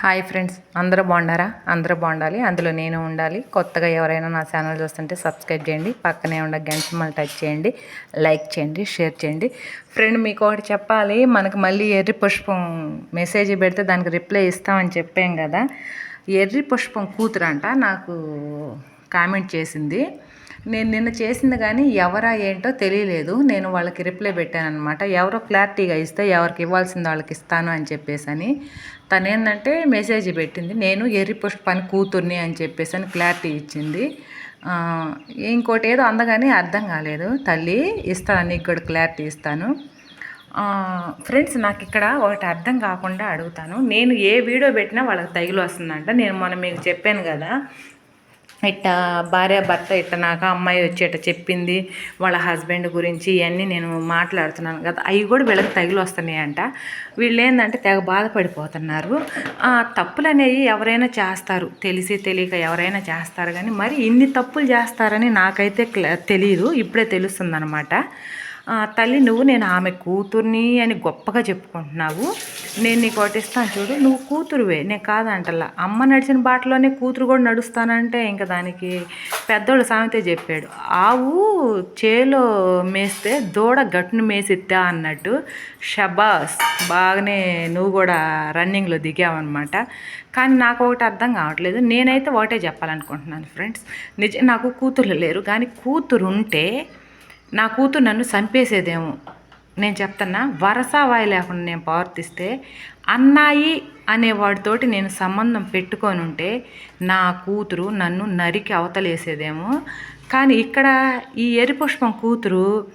Hi friends అందరూ బాగున్నారా? అందరూ బాగుండాలి. అందులో నేను ఉండాలి. కొత్తగా ఎవరైనా నా ఛానల్ చూస్తుంటే సబ్స్క్రైబ్ చేయండి. పక్కనే ఉన్న గంట మళ్ళీ టచ్ చేయండి. లైక్ చేయండి షేర్ చేయండి. ఫ్రెండ్ మీకు ఒకటి చెప్పాలి. మనకు మళ్ళీ ఎర్రి పుష్పం మెసేజ్ పెడితే దానికి రిప్లై ఇస్తామని చెప్పాం కదా. ఎర్రి పుష్పం కూతురంట. నాకు కామెంట్ చేసింది. నేను నిన్న చేసింది కానీ ఎవరా ఏంటో తెలియలేదు. నేను వాళ్ళకి రిప్లై పెట్టాను అనమాట ఎవరో క్లారిటీగా ఇస్తే ఎవరికి ఇవ్వాల్సింది వాళ్ళకి ఇస్తాను అని చెప్పేసి అని తను ఏంటంటే మెసేజ్ పెట్టింది. నేను ఎర్రి పుష్పాని కూతుర్ని అని చెప్పేసి అని క్లారిటీ ఇచ్చింది. ఇంకోటి ఏదో అందగానే అర్థం కాలేదు. తల్లి ఇస్తాను నీకు కూడా క్లారిటీ ఇస్తాను. ఫ్రెండ్స్ నాకు ఇక్కడ ఒకటి అర్థం కాకుండా అడుగుతాను. నేను ఏ వీడియో పెట్టినా వాళ్ళకి తగిలి వస్తుందంట. నేను మొన్న మీకు చెప్పాను కదా. ఇట్ట భార్య భర్త ఇట్ట నాకు అమ్మాయి వచ్చి ఇట్ట చెప్పింది. వాళ్ళ హస్బెండ్ గురించి ఇవన్నీ నేను మాట్లాడుతున్నాను కదా. అవి కూడా వీళ్ళకి తగిలి వస్తున్నాయి అంట వీళ్ళు ఏంటంటే తెగ బాధపడిపోతున్నారు. ఆ తప్పులు అనేవి ఎవరైనా చేస్తారు. తెలిసి తెలియక ఎవరైనా చేస్తారు కానీ మరి ఇన్ని తప్పులు చేస్తారని నాకైతే క్ల- తెలియదు ఇప్పుడే తెలుస్తుందన్నమాట. అనమాట తల్లి నువ్వు నేను ఆమె కూతుర్ని అని గొప్పగా చెప్పుకుంటున్నావు. నేను నీకు ఒకటి ఇస్తాను చూడు. నువ్వు కూతురువే నేను కాదంటలా. అమ్మ నడిచిన బాటలోనే కూతురు కూడా నడుస్తానంటే ఇంకా దానికి పెద్దోళ్ళు సామెతే చెప్పాడు. ఆవు చేలో మేస్తే దూడ గట్టును మేసిద్దా అన్నట్టు షబాస్ బాగానే నువ్వు కూడా రన్నింగ్లో దిగావన్నమాట. కానీ నాకు ఒకటి అర్థం కావట్లేదు. నేనైతే ఒకటే చెప్పాలనుకుంటున్నాను ఫ్రెండ్స్. నిజం నాకు కూతుర్లు లేరు. కానీ కూతురు ఉంటే నా కూతురు నన్ను చంపేసేదేమో. నేను చెప్తున్నా వరసావాయి లేకుండా నేను ప్రవర్తిస్తే అన్నాయి అనే వాడితోటి నేను సంబంధం పెట్టుకొని ఉంటే నా కూతురు నన్ను నరికి అవతలేసేదేమో. కానీ ఇక్కడ ఈ ఎరిపుష్పం కూతురు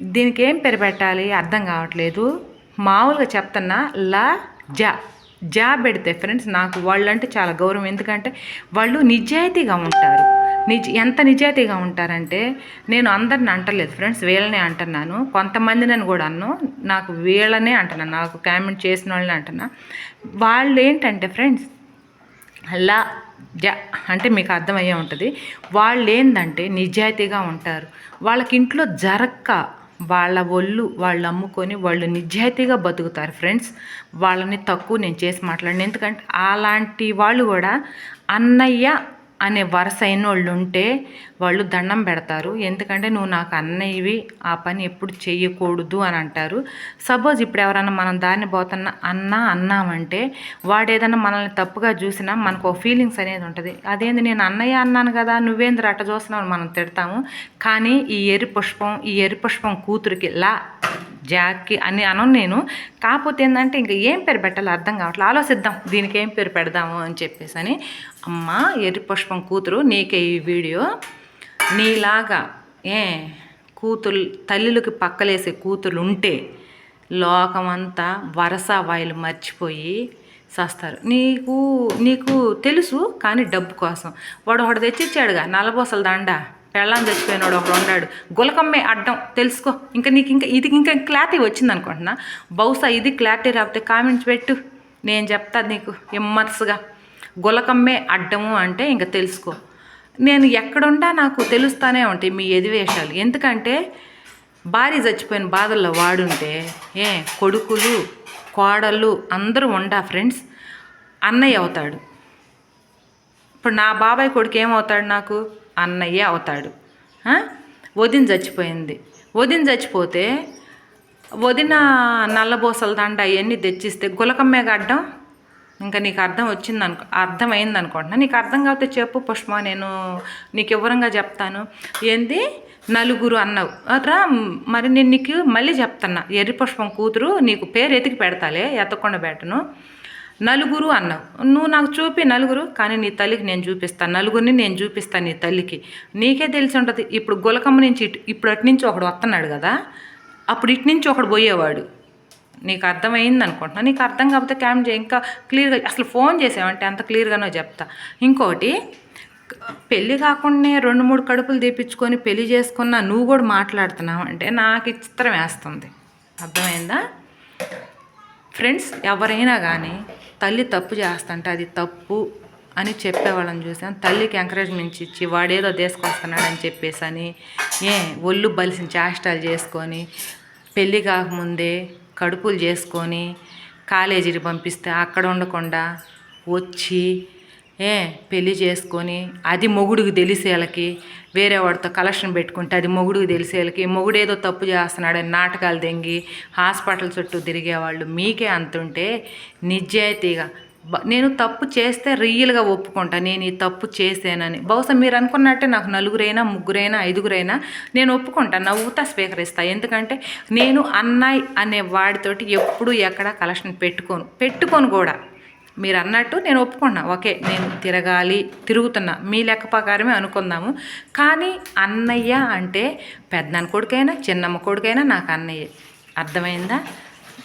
దీనికి ఏం పేరు పెట్టాలి? అర్థం కావట్లేదు. మామూలుగా చెప్తున్నా లా జా. జా పెడితే ఫ్రెండ్స్ నాకు వాళ్ళంటే చాలా గౌరవం. ఎందుకంటే వాళ్ళు నిజాయితీగా ఉంటారు. నిజ ఎంత నిజాయితీగా ఉంటారంటే నేను అందరిని అంటలేదు ఫ్రెండ్స్ వీళ్ళనే అంటున్నాను. కొంతమందిని కూడా అన్ను. నాకు వీళ్ళనే అంటున్నాను నాకు కామెంట్ చేసిన వాళ్ళని అంటున్నా. వాళ్ళు ఏంటంటే ఫ్రెండ్స్ అలా జ అంటే మీకు అర్థమయ్యే ఉంటుంది. వాళ్ళు ఏంటంటే నిజాయితీగా ఉంటారు. వాళ్ళకి ఇంట్లో జరక్క వాళ్ళ ఒళ్ళు వాళ్ళు అమ్ముకొని వాళ్ళు నిజాయితీగా బతుకుతారు ఫ్రెండ్స్. వాళ్ళని తక్కువ నేను చేసి మాట్లాడిన. ఎందుకంటే అలాంటి వాళ్ళు కూడా అన్నయ్య అనే వరుస అయిన వాళ్ళు ఉంటే వాళ్ళు దండం పెడతారు. ఎందుకంటే నువ్వు నాకు అన్నయ్యవి ఆ పని ఎప్పుడు చేయకూడదు అని అంటారు. సపోజ్ ఇప్పుడు ఎవరైనా మనం దాన్ని పోతున్న అన్న అన్నామంటే వాడు ఏదైనా మనల్ని తప్పుగా చూసినా మనకు ఒక ఫీలింగ్స్ అనేది ఉంటుంది. అదేంది నేను అన్నయ్య అన్నాను కదా నువ్వేంద్ర అట్ట చూస్తున్నావు అని మనం తిడతాము. కానీ ఈ ఎరి పుష్పం ఈ ఎరి పుష్పం కూతురికి లా జాక్కి అని అను నేను. కాకపోతే ఏంటంటే ఇంకా ఏం పేరు పెట్టాలో అర్థం కావట్లేదు ఆలోచిద్దాం దీనికి ఏం పేరు పెడదాము అని చెప్పేసి అని అమ్మ ఎర్రి పుష్పం కూతురు నీకే ఈ వీడియో. నీలాగా ఏ కూతురు తల్లులకి పక్కలేసే కూతురు ఉంటే లోకమంతా వరస వాయిలు మర్చిపోయి చేస్తారు నీకు నీకు తెలుసు కానీ డబ్బు కోసం. వాడు ఒకటి తెచ్చిచ్చాడుగా నలబోసల దండ. పెళ్ళం చచ్చిపోయినాడు ఒకడు ఉన్నాడు. గులకమ్మే అడ్డం తెలుసుకో. ఇంకా నీకు ఇంకా ఇది ఇంకా క్లారిటీ వచ్చింది అనుకుంటున్నా. బహుశా ఇది క్లారిటీ రాకపోతే కామెంట్స్ పెట్టు. నేను చెప్తాను నీకు ఎమ్మర్స్గా గులకమ్మే అడ్డము అంటే ఇంకా తెలుసుకో. నేను ఎక్కడుంటా నాకు తెలుస్తానే ఉంటాయి మీ ఎదివేషాలు. ఎందుకంటే భార్య చచ్చిపోయిన బాధల్లో వాడుంటే ఏ కొడుకులు కోడళ్ళు అందరూ ఉండా ఫ్రెండ్స్ అన్నయ్య అవుతాడు. ఇప్పుడు నా బాబాయ్ కొడుకు ఏమవుతాడు నాకు? అన్నయ్య అవుతాడు. వదిన చచ్చిపోయింది. వదిన చచ్చిపోతే వదిన నల్లబోసల దండ అవన్నీ తెచ్చిస్తే గులకమ్మే గడ్డం? ఇంకా నీకు అర్థం వచ్చింది అనుకో అర్థమైంది అనుకుంటున్నా నీకు అర్థం కాకపోతే చెప్పు పుష్ప నేను నీకు వివరంగా చెప్తాను. ఏంది? నలుగురు అన్నావు. రా మరి నేను నీకు మళ్ళీ చెప్తున్నా. ఎర్రి పుష్పం కూతురు నీకు పేరు ఎతికి పెడతాలే ఎత్తకుండా పెట్టను. నలుగురు అన్నావు. నువ్వు నాకు చూపి నలుగురు కానీ నీ తల్లికి నేను చూపిస్తాను నలుగురిని నేను చూపిస్తాను నీ తల్లికి. నీకే తెలిసి ఉంటుంది ఇప్పుడు గులకమ్మ నుంచి ఇటు ఇప్పుడు అటు నుంచి ఒకడు వస్తున్నాడు కదా అప్పుడు ఇటు నుంచి ఒకడు పోయేవాడు. నీకు అర్థమైంది అనుకుంటున్నా? నీకు అర్థం కాకపోతే క్యామ్ చే ఇంకా క్లియర్గా అసలు ఫోన్ చేసావంటే అంత క్లియర్గానో చెప్తా. ఇంకోటి పెళ్ళి కాకుండా రెండు మూడు కడుపులు తీపించుకొని పెళ్ళి చేసుకున్నా నువ్వు కూడా మాట్లాడుతున్నావు అంటే నాకు చిత్రం వేస్తుంది. అర్థమైందా? ఫ్రెండ్స్ ఎవరైనా కానీ తల్లి తప్పు చేస్తుంటే అది తప్పు అని చెప్పేవాళ్ళని చూసాం. తల్లికి ఎంకరేజ్మెంట్ ఇచ్చి వాడేదో తీసుకొస్తున్నాడని చెప్పేసి అని ఏ ఒళ్ళు బలిసిన చేష్టాలు చేసుకొని పెళ్ళి కాకముందే కడుపులు చేసుకొని కాలేజీకి పంపిస్తే అక్కడ ఉండకుండా వచ్చి ఏ పెళ్ళి చేసుకొని అది మొగుడికి తెలిసేలకి వేరే వాడితో కలెక్షన్ పెట్టుకుంటే అది మొగుడికి తెలిసేలకి మొగుడు ఏదో తప్పు చేస్తున్నాడని నాటకాలు దెంగి హాస్పిటల్ చుట్టూ తిరిగేవాళ్ళు మీకే అంతుంటే నిజాయితీగా నేను తప్పు చేస్తే రియల్గా ఒప్పుకుంటా నేను ఈ తప్పు చేశానని. బహుశా మీరు అనుకున్నట్టే నాకు నలుగురైనా ముగ్గురైనా ఐదుగురైనా నేను ఒప్పుకుంటా నవ్వుతా స్వీకరిస్తా. ఎందుకంటే నేను అన్నయ్య అనే వాడితోటి ఎప్పుడు ఎక్కడ కలెక్షన్ పెట్టుకోను. పెట్టుకోను కూడా. మీరు అన్నట్టు నేను ఒప్పుకున్నా. ఓకే నేను తిరగాలి తిరుగుతున్నా. మీ లెక్క ప్రకారమే అనుకుందాము. కానీ అన్నయ్య అంటే పెద్దన్న కొడుకైనా చిన్నమ్మ కొడుకైనా నాకు అన్నయ్య. అర్థమైందా?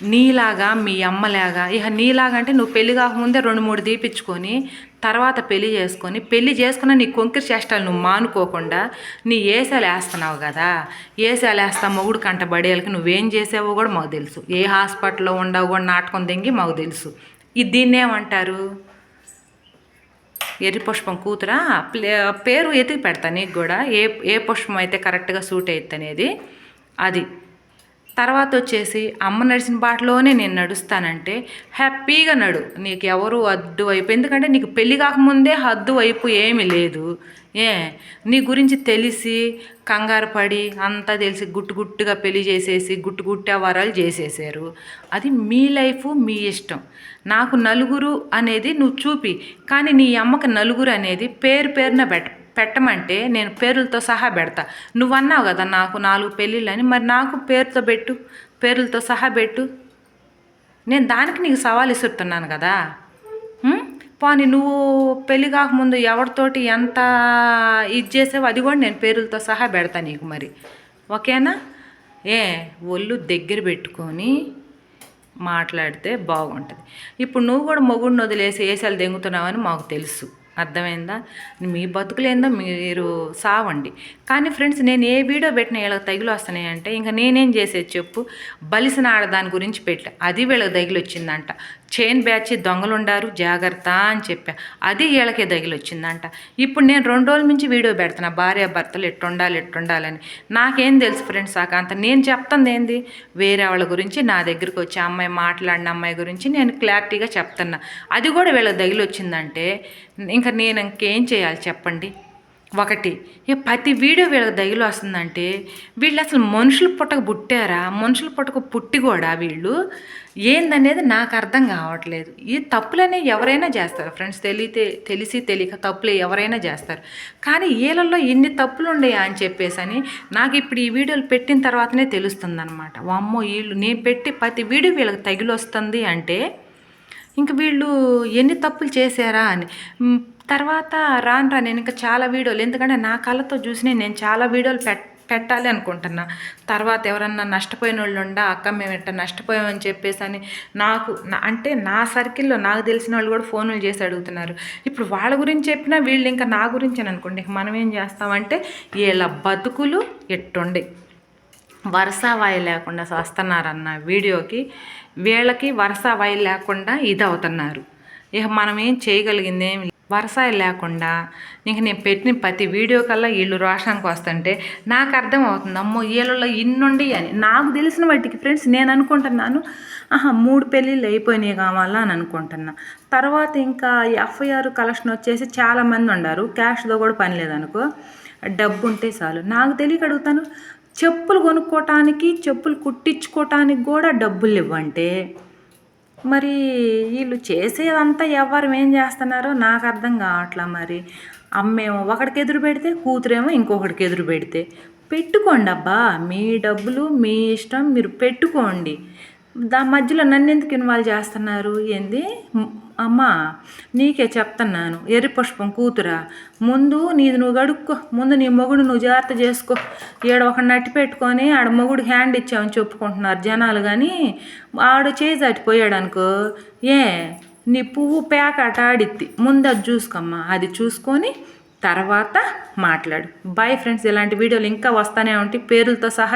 నీలాగా మీ అమ్మలాగా ఇక నీలాగా అంటే నువ్వు పెళ్ళి కాకముందే రెండు మూడు దీపించుకొని తర్వాత పెళ్ళి చేసుకొని పెళ్ళి చేసుకున్న నీ కొంకిరి చేష్టాలు నువ్వు మానుకోకుండా నీ ఏసాలు వేస్తున్నావు కదా. ఏసాలు వేస్తా మొగుడు కంట బడేళ్ళకి నువ్వేం చేసావో కూడా మాకు తెలుసు. ఏ హాస్పిటల్లో ఉండవు కూడా నాటకం దెంగి మాకు తెలుసు. ఇది దీన్నేమంటారు ఎర్రి పుష్పం కూతురా? ప్లే- పేరు ఎతికి పెడతా నీకు కూడా. ఏ ఏ పుష్పం అయితే కరెక్ట్గా సూట్ అవుతుంది అనేది. అది. తర్వాత వచ్చేసి అమ్మ నడిచిన బాటలోనే నేను నడుస్తానంటే హ్యాపీగా నడు. నీకు ఎవరు అడ్డు వైపు ఎందుకంటే నీకు పెళ్ళి కాకముందే హద్దు వైపు ఏమీ లేదు. ఏ నీ గురించి తెలిసి కంగారు పడి అంతా తెలిసి గుట్టు గుట్టుగా పెళ్ళి చేసేసి గుట్టు గుట్టే వరాలు చేసేసారు. అది మీ లైఫ్ మీ ఇష్టం. నాకు నలుగురు అనేది నువ్వు చూపి కానీ నీ అమ్మకి నలుగురు అనేది పేరు పేరున పెట్ట పెట్టమంటే నేను పేర్లతో సహా పెడతా. నువ్వు అన్నావు కదా నాకు నాలుగు పెళ్ళిళ్ళని మరి నాకు పేరుతో పెట్టు పేర్లతో సహా పెట్టు. నేను దానికి నీకు సవాల్ ఇస్తున్నాను కదా. పోనీ నువ్వు పెళ్ళి కాకముందు ఎవరితోటి ఎంత ఇది చేసావు అది కూడా నేను పేరులతో సహా పెడతా నీకు మరి. ఓకేనా? ఏ ఒళ్ళు దగ్గర పెట్టుకొని మాట్లాడితే బాగుంటుంది. ఇప్పుడు నువ్వు కూడా మొగుడిని వదిలేసి ఏసాలు దెంగుతున్నావని మాకు తెలుసు. అర్థమైందా? మీ బతుకులేందో మీరు సావండి. కానీ ఫ్రెండ్స్ నేను ఏ వీడియో పెట్టినా వీళ్ళకి తగిలి వస్తున్నాయంటే ఇంకా నేనేం చేసేది చెప్పు? బలిసిన ఆడదాని గురించి పెట్టా. అది వీళ్ళకి తగిలి వచ్చిందంట. చైన్ బ్యాచ్ దొంగలుండారు జాగ్రత్త అని చెప్పా. అది వీళ్ళకే తగిలి వచ్చిందంట. ఇప్పుడు నేను రెండు రోజుల నుంచి వీడియో పెడుతున్నా. భార్య భర్తలు ఎట్టుండాలి ఎట్టుండాలని. నాకేం తెలుసు ఫ్రెండ్స్ ఆ అంత నేను చెప్తుంది ఏంది? వేరే వాళ్ళ గురించి నా దగ్గరికి వచ్చి అమ్మాయి మాట్లాడిన అమ్మాయి గురించి నేను క్లారిటీగా చెప్తున్నా. అది కూడా వీళ్ళకి తగిలి వచ్చిందంటే ఇంకా నేను ఇంకేం చేయాలి చెప్పండి? ఒకటి ఈ ప్రతి వీడియో వీళ్ళకి దగిలి వస్తుందంటే వీళ్ళు అసలు మనుషులు పుట్టక పుట్టారా? మనుషులు పుట్టక పుట్టి కూడా వీళ్ళు ఏందనేది నాకు అర్థం కావట్లేదు. ఈ తప్పులనే ఎవరైనా చేస్తారు. ఫ్రెండ్స్ తెలియతే తెలిసి తెలియక తప్పులు ఎవరైనా చేస్తారు. కానీ వీళ్ళల్లో ఎన్ని తప్పులు ఉండయా అని చెప్పేసి అని నాకు ఇప్పుడు ఈ వీడియోలు పెట్టిన తర్వాతనే తెలుస్తుంది అనమాట అమ్మో వీళ్ళు నేను పెట్టి ప్రతి వీడియో వీళ్ళకి తగిలి వస్తుంది అంటే ఇంక వీళ్ళు ఎన్ని తప్పులు చేశారా అని. తర్వాత రాను రా నేను ఇంకా చాలా వీడియోలు ఎందుకంటే నా కళ్ళతో చూసిన నేను చాలా వీడియోలు పెట్ పెట్టాలి అనుకుంటున్నా. తర్వాత ఎవరన్నా నష్టపోయిన వాళ్ళు ఉండా అక్క మేము ఎట్ట నష్టపోయామని చెప్పేసి అని నాకు అంటే నా సర్కిల్లో నాకు తెలిసిన వాళ్ళు కూడా ఫోన్లు చేసి అడుగుతున్నారు. ఇప్పుడు వాళ్ళ గురించి చెప్పినా వీళ్ళు ఇంకా నా గురించి అని అనుకోండి మనం ఏం చేస్తామంటే వీళ్ళ బతుకులు ఎట్టుండే. వరుస లేకుండా వస్తున్నారన్న వీడియోకి వీళ్ళకి వరుస లేకుండా ఇది అవుతున్నారు ఇక మనం ఏం చేయగలిగింది ఏమి వరుస లేకుండా ఇంక నేను పెట్టిన ప్రతి వీడియో కల్లా వీళ్ళు రోషానికి వస్తుంటే నాకు అర్థం అవుతుంది అమ్మో వీళ్ళలో ఇన్నుండి అని. నాకు తెలిసిన వాటికి ఫ్రెండ్స్ నేను అనుకుంటున్నాను ఆహా మూడు పెళ్ళిళ్ళు అయిపోయినాయి కావాలా అని అనుకుంటున్నా. తర్వాత ఇంకా ఎఫ్ఐఆర్ కలెక్షన్ వచ్చేసి చాలామంది ఉన్నారు క్యాష్తో కూడా పని లేదనుకో. డబ్బు ఉంటే చాలు. నాకు తెలియక అడుగుతాను చెప్పులు కొనుక్కోవటానికి చెప్పులు కుట్టించుకోవటానికి కూడా డబ్బులు ఇవ్వంటే మరి వీళ్ళు చేసేదంతా ఎవరు ఏం చేస్తున్నారో నాకు అర్థం కావట్లా మరి. అమ్మేమో ఒకడికి ఎదురు పెడితే కూతురేమో ఇంకొకడికి ఎదురు పెడితే. పెట్టుకోండి అబ్బా మీ డబ్బులు మీ ఇష్టం మీరు పెట్టుకోండి. దా మధ్యలో నన్ను ఎందుకు ఇన్వాల్వ్ చేస్తున్నారు? ఏంది? అమ్మా నీకే చెప్తున్నాను. ఎర్రి పుష్పం కూతురా ముందు నీది నువ్వు గడుక్కో ముందు నీ మొగుడు నువ్వు జాగ్రత్త చేసుకో. ఈడ ఒక నట్టి పెట్టుకొని ఆడ మొగుడు హ్యాండ్ ఇచ్చామని చెప్పుకుంటున్నారు జనాలు కానీ ఆడు చేయి దాటిపోయాడు అనుకో. ఏ నీ పువ్వు పేక అట ఆడిద్ది. ముందు అది చూసుకోమ్మా. అది చూసుకొని తర్వాత మాట్లాడు. బాయ్ ఫ్రెండ్స్ ఇలాంటి వీడియోలు ఇంకా వస్తూనే ఉంటాయి. పేర్లతో సహా